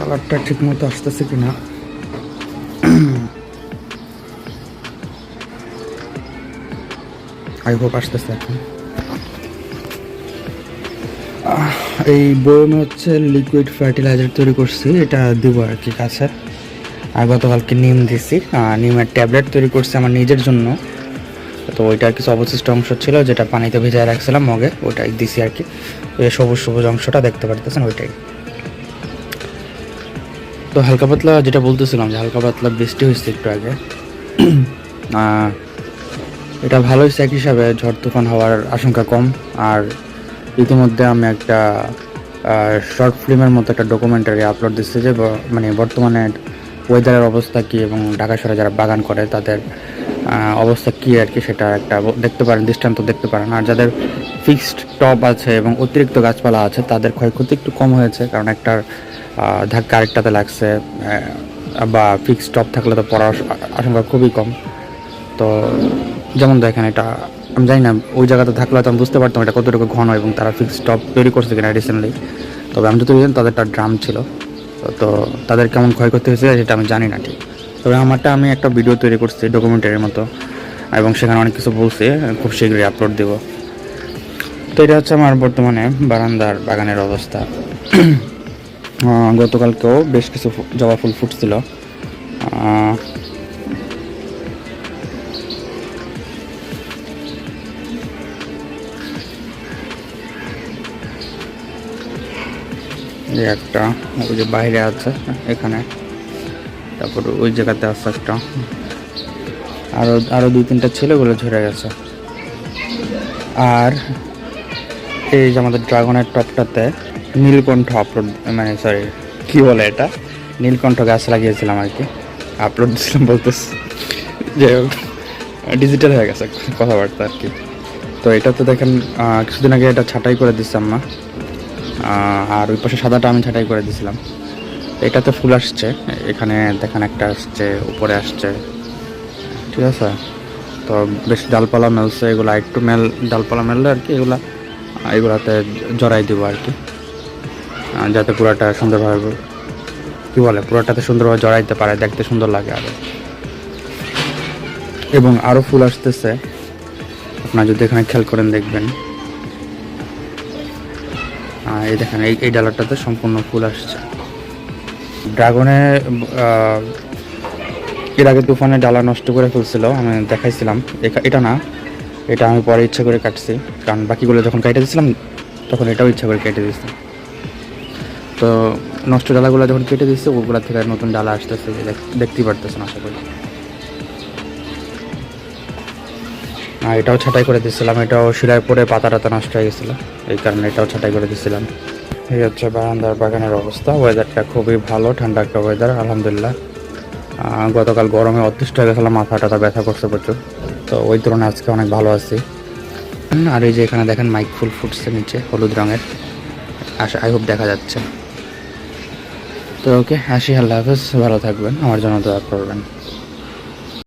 কালারটা ঠিক মতো আসতেছে কিনা? আই হোপ আসতেছে এখন। এই বয়মে হচ্ছে লিকুইড ফার্টিলাইজার তৈরি করছি। এটা দিব আর কি কাছে। আর গতকালকে নিম দিছি। নিমের ট্যাবলেট তৈরি করছি আমার নিজের জন্য। তো ওইটার কিছু অবশিষ্ট অংশ ছিল যেটা পানিতে ভেজায় রাখছিলাম মগে। ওটাই দিছি আর কি। ওই সবুজ সবুজ অংশটা দেখতে পারতেছেন, ওইটাই। তো হালকা পাতলা যেটা বলতেছিলাম যে হালকা পাতলা বৃষ্টি হয়েছে একটু আগে। এটা ভালো হয়েছে এক হিসাবে, ঝড় তুফান হওয়ার আশঙ্কা কম। আর ইতিমধ্যে আমি একটা শর্ট ফিল্মের মতো একটা ডকুমেন্টারি আপলোড দিচ্ছি যে মানে বর্তমানে ওয়েদারের অবস্থা কী এবং ঢাকা শহরে যারা বাগান করে, তাদের অবস্থা কী আর কি সেটা একটা দেখতে পারেন, দৃষ্টান্ত দেখতে পারেন। আর যাদের ফিক্সড টপ আছে এবং অতিরিক্ত গাছপালা আছে, তাদের ক্ষয়ক্ষতি একটু কম হয়েছে। কারণ একটা ধাক্কা আরেকটাতে লাগছে বা ফিক্সড টপ থাকলে তো পড়ার আশ- আশঙ্কা খুবই কম। তো যেমন দেখেন এটা, আমি জানি না, ওই জায়গাতে থাকলে তো আমি বুঝতে পারতাম এটা কতটুকু ঘন এবং তারা ফিক্স স্টপ তৈরি করছে কিনা রিসেন্টলি তবে আমি যত তাদের একটা ড্রাম ছিল। তো- তাদের কেমন ক্ষয়ক্ষতি হয়েছে সেটা আমি জানি না ঠিক। তবে আমারটা আমি একটা ভিডিও তৈরি করছি ডকুমেন্টারির মতো। এবং সেখানে অনেক কিছু বলছি, খুব শীঘ্রই আপলোড দেব। তো এটা হচ্ছে আমার বর্তমানে বারান্দার বাগানের অবস্থা। গতকালকেও বেশ কিছু জবা ফুল ফুটছিল। একটা, ওই যে বাইরে আছে এখানে। তারপর ওই জায়গাতে আছে একটা। আরও আরও দুই তিনটা ছেলেগুলো ঝরে গেছে। আর এই যে আমাদের ড্রাগনের টপটাতে নীলকণ্ঠ আপলোড মানে সরি কি বলে এটা? নীলকণ্ঠ গাছ লাগিয়েছিলাম আর কি। আপলোড দিয়েছিলাম বলতেছি। যে ডিজিটাল হয়ে গেছে কথাবার্তা আর কি। তো এটা তো দেখেন কিছুদিন আগে এটা ছাঁটাই করে দিচ্ছে আম্মা। আহ, আর ওই পাশে সাদাটা আমি ছাঁটাই করে দিয়েছিলাম এটাতে ফুল আসছে এখানে দেখেন একটা আসছে উপরে আসছে। ঠিক আছে? তো বেশ ডালপালা মেলছে এগুলো একটু মেল ডালপালা মেললে আর কি এগুলা এগুলাতে জড়াই দিব আর কি। যাতে পুরাটা সুন্দরভাবে কি বলে, পুরাটাতে সুন্দরভাবে জড়াইতে পারে, দেখতে সুন্দর লাগে আরও। এবং আরও ফুল আসতেছে। আপনারা যদি এখানে খেয়াল করেন, দেখবেন। এই দেখেন, এই এই ডালাটাতে সম্পূর্ণ ফুল আসছে। ড্রাগনে এর আগে তুফানে ডালা নষ্ট করে ফেলছিল, আমি দেখাইছিলাম। এটা না, এটা আমি পরে ইচ্ছা করে কাটছি। কারণ বাকিগুলো যখন কেটে দিয়েছিলাম, তখন এটাও ইচ্ছা করে কেটে দিয়েছিলাম। তো নষ্ট ডালাগুলো যখন কেটে দিচ্ছে, ওগুলো থেকে নতুন ডালা আসতেছে দেখতেই পারতেছেন আশা করি। আর এটাও ছাঁটাই করে দিচ্ছিলাম এটাও শিলায় পরে পাতা টাতা নষ্ট হয়ে গেছিল, এই কারণে এটাও ছাঁটাই করে দিচ্ছিলাম এই হচ্ছে বারান্দার বাগানের অবস্থা ওয়েদারটা খুবই ভালো ঠান্ডা একটা ওয়েদার আলহামদুলিল্লাহ গতকাল গরমে অতিষ্ঠ হয়ে গেছিলাম মাথা টাথা ব্যথা করছে প্রচুর। তো ওই তুলনায় আজকে অনেক ভালো আছি। আর এই যে এখানে দেখেন মাইক ফুল ফুটছে নিচে, হলুদ রঙের। আশা আই হোপ দেখা যাচ্ছে। তো ওকে আসি আল্লাহ হাফেজ ভালো থাকবেন আমার জন্য দোয়া করবেন।